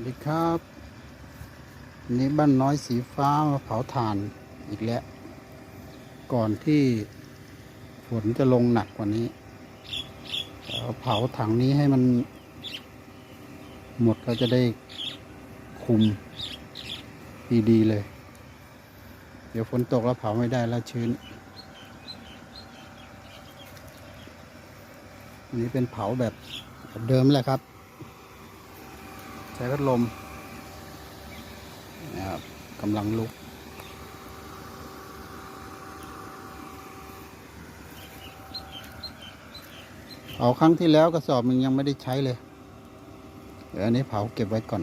สวัสดีครับนนี้บ้านน้อยสีฟ้ามาเผาถ่านอีกแล้ว ก่อนที่ฝนจะลงหนักกว่านี้เอาเผาถังนี้ให้มัน หมดเราจะได้คุมดีๆเลย เดี๋ยวฝนตกแล้วเผาไม่ได้แล้วชื้นอันนี้เป็นเผาแบบแบบเดิมแหละครับ ช้พัดลมนะครับกำลังลุก เผาครั้งที่แล้วกระสอบมันยังไม่ได้ใช้เลย เดี๋ยวอันนี้เผาเก็บไว้ก่อน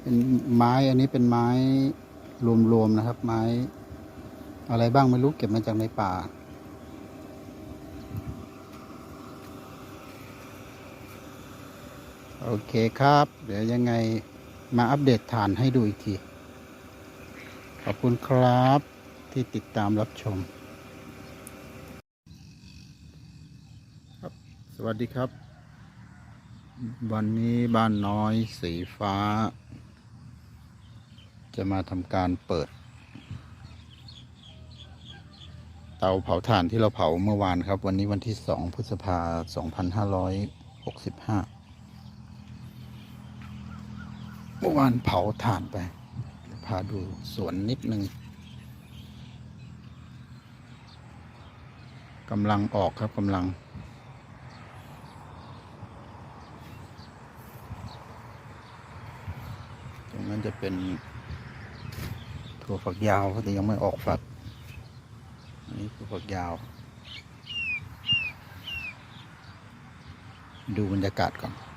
เป็นไม้อันนี้เป็นไม้รวมๆนะครับ ไม้อะไรบ้างไม่รู้เก็บมาจากในป่า โอเคครับ เดี๋ยวยังไงมาอัปเดตฐานให้ดูอีกที ขอบคุณครับที่ติดตามรับชม ครับ สวัสดีครับ วันนี้บ้านน้อยสีฟ้า จะมาทำการเปิด เตาเผาถ่านที่เราเผาเมื่อวานครับ วันนี้วันที่ 2 พฤษภา 2565 เมื่อวานเผาถ่านไป พาดูสวนนิดนึงกำลังออกครับกำลัง ตรงนั้นจะเป็นถั่วฝักยาวแต่ยังไม่ออกฝัก อันนี้ถั่วฝักยาว ดูบรรยากาศก่อน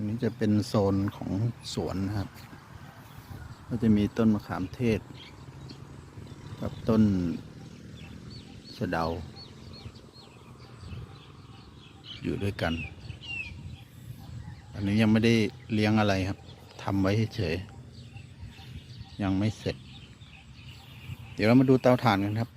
อันนี้จะเป็นโซนของสวนนะครับ ก็จะมีต้นมะขามเทศ กับต้นสะเดา อยู่ด้วยกัน อันนี้ยังไม่ได้เลี้ยงอะไรครับทำไว้เฉยยังไม่เสร็จ เดี๋ยวเรามาดูเตาถ่านกันครับ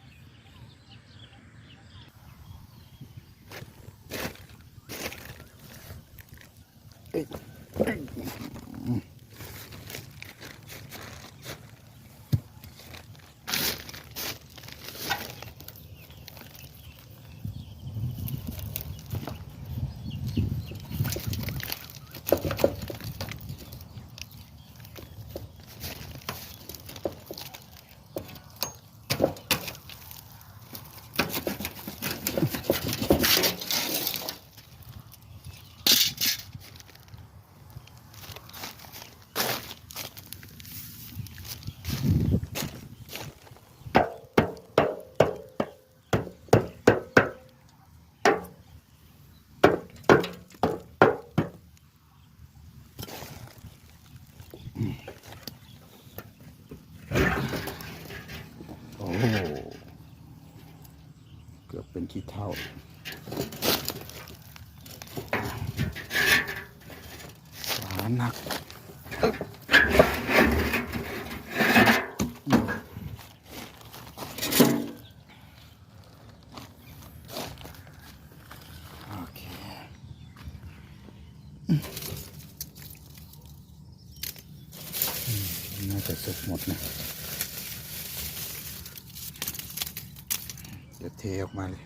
โอ้เกือบเป็นขี้เท่าหวานหนักน่าจะสุกหมดนะ เทออกมาเลย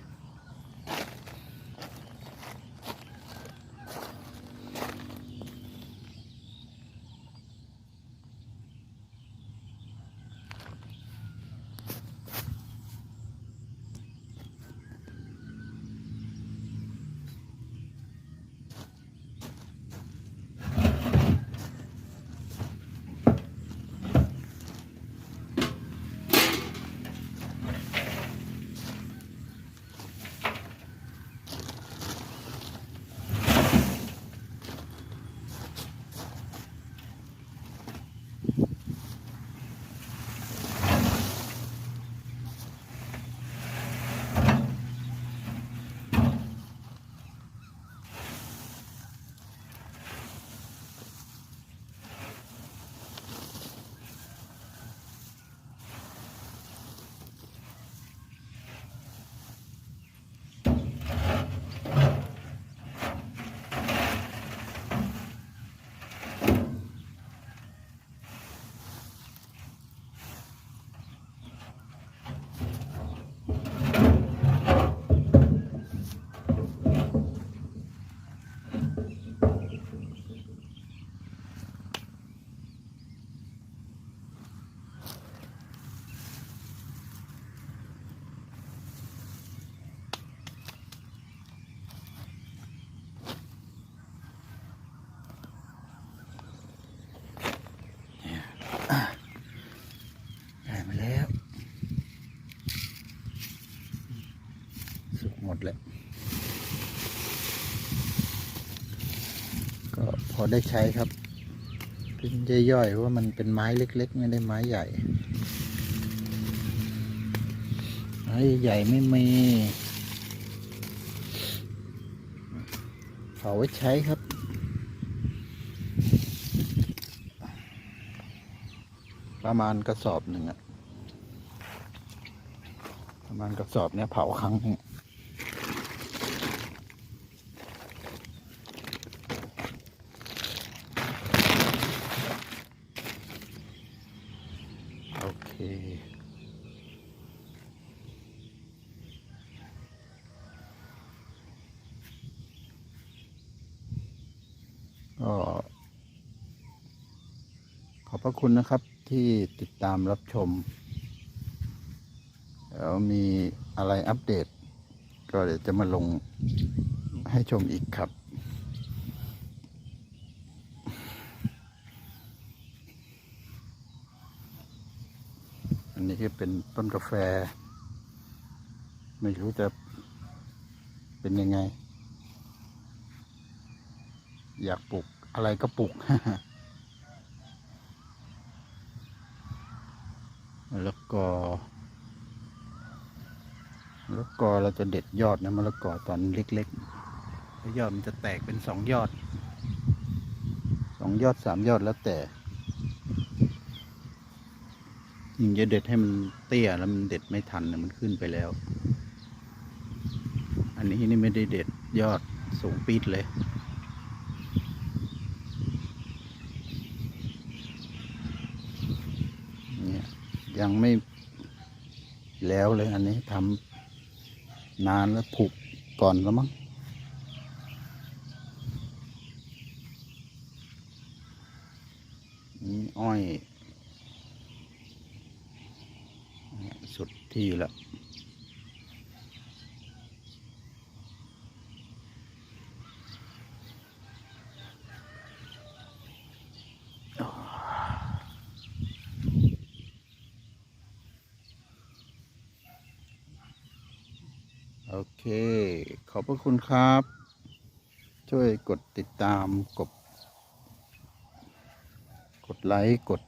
อ ดแล้ว ก็พอได้ใช้ครับ เป็นย่อยๆว่ามันเป็นไม้เล็ก ๆ ไม่ได้ไม้ใหญ่ ไม้ใหญ่ไม่มีเผาไว้ใช้ครับประมาณกระสอบหนึ่งอะประมาณกระสอบเนี้ยเผาครั้งนึงโอเค ก็ขอบ พระคุณนะครับที่ติดตามรับชม แล้วมีอะไรอัปเดต ก็เดี๋ยวจะมาลงให้ชมอีกครับ อันนี้ก็เป็นต้นกาแฟ ไม่รู้จะเป็นยังไง อยากปลูกอะไรก็ปลูก มะละกอมะละกอเราจะเด็ดยอดนะมะละกอตอนเล็กๆแล้วยอดมันจะแตกเป็นสองยอดสองยอดสามยอดแล้วแต่ยิ่งจะเด็ดให้มันเตี้ยแล้วมันเด็ดไม่ทันนะมันขึ้นไปแล้ว อันนี้นี่ไม่ได้เด็ดยอดสูงปีดเลย เนี่ ยังไม่แล้วเลยอันนี้ทำนานแล้วผูกก่อนแล้วมั้งนี่อ้อย สุดที่แล้ว เค ขอบพระคุณครับ ช่วยกดติดตามกด กดไลค์กด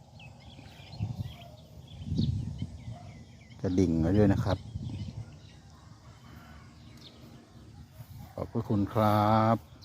กระดิ่งไว้ด้วยนะครับ ขอบพระคุณครับ